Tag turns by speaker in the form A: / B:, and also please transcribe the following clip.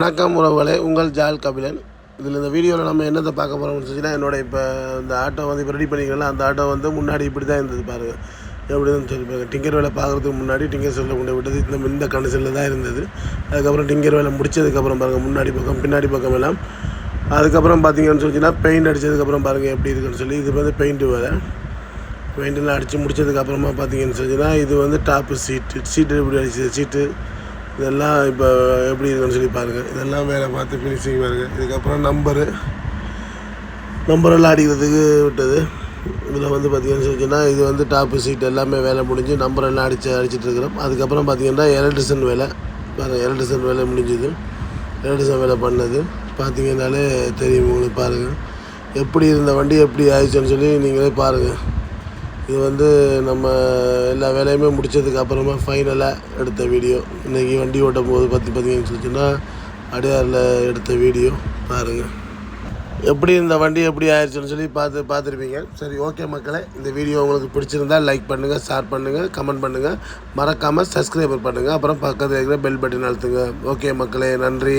A: வணக்கம் உறவுகளே உங்கள் ஜால் கபிலன். இதில் இந்த வீடியோவில் நம்ம என்னத்தை பார்க்க போகிறோம்னு சொல்லிச்சுன்னா என்னோட இப்போ இந்த ஆட்டோ வந்து இப்போ ரெடி பண்ணிக்கலாம் அந்த ஆட்டோ வந்து முன்னாடி இப்படி தான் இருந்தது பாருங்கள் எப்படின்னு சொல்லி பாருங்கள் டிங்கர் வேலை பார்க்குறதுக்கு முன்னாடி டிங்கர் செல்லில் கொண்டு விட்டது இந்த இந்த கண்டிஷனில் தான் இருந்தது. அதுக்கப்புறம் டிங்கர் வேலை முடிச்சதுக்கப்புறம் பாருங்கள் முன்னாடி பக்கம் பின்னாடி பக்கம் எல்லாம். அதுக்கப்புறம் பார்த்தீங்கன்னு சொல்லிச்சுன்னா பெயிண்ட் அடித்ததுக்கப்புறம் பாருங்கள் எப்படி இருக்குன்னு சொல்லி இது வந்து பெயிண்ட்டு வேலை. பெயிண்டெல்லாம் அடித்து முடிச்சதுக்கப்புறமா பார்த்தீங்கன்னு சொல்லிச்சுன்னா இது வந்து டாப்பு சீட்டு சீட்டு எப்படி அடிச்சது? சீட்டு இதெல்லாம் இப்போ எப்படி இருக்குன்னு சொல்லி பாருங்கள் இதெல்லாம் வேலை பார்த்து ஃபினிஷிங் பாருங்கள் இதுக்கப்புறம் நம்பரு நம்பரெல்லாம் அடிக்கிறதுக்கு விட்டது. இதில் வந்து பார்த்தீங்கன்னு சொல்லிச்சுன்னா இது வந்து டாப்பு சீட் எல்லாமே வேலை முடிஞ்சு நம்பரெல்லாம் அடித்து அடிச்சிட்டு இருக்கிறோம். அதுக்கப்புறம் பார்த்திங்கன்னா எலக்ட்ரிஷன் வேலை. பாருங்கள் எலக்ட்ரிஷன் வேலை முடிஞ்சது. எலக்ட்ரிஷன் வேலை பண்ணது. பார்த்தீங்கன்னாலே தெரியும் உங்களுக்கு பாருங்கள் எப்படி இருந்த வண்டி எப்படி ஆயிடுச்சுன்னு சொல்லி நீங்களே பாருங்கள் இது வந்து நம்ம எல்லா வேலையுமே முடிச்சதுக்கு அப்புறமா ஃபைனலாக எடுத்த வீடியோ இன்றைக்கி வண்டி ஓட்டும் போது பற்றி பார்த்தீங்கன்னு சொல்லிச்சுன்னா அடையாரில் எடுத்த வீடியோ பாருங்கள் எப்படி இந்த வண்டி எப்படி ஆயிடுச்சுன்னு சொல்லி பார்த்து பார்த்துருப்பீங்க. சரி ஓகே மக்களே. இந்த வீடியோ உங்களுக்கு பிடிச்சிருந்தா லைக் பண்ணுங்கள் ஷேர் பண்ணுங்கள் கமெண்ட் பண்ணுங்கள் மறக்காமல் சப்ஸ்கிரைபர் பண்ணுங்கள் அப்புறம் பக்கத்தில் இருக்கிற பெல் பட்டன் அழுத்துங்க. ஓகே மக்களே நன்றி.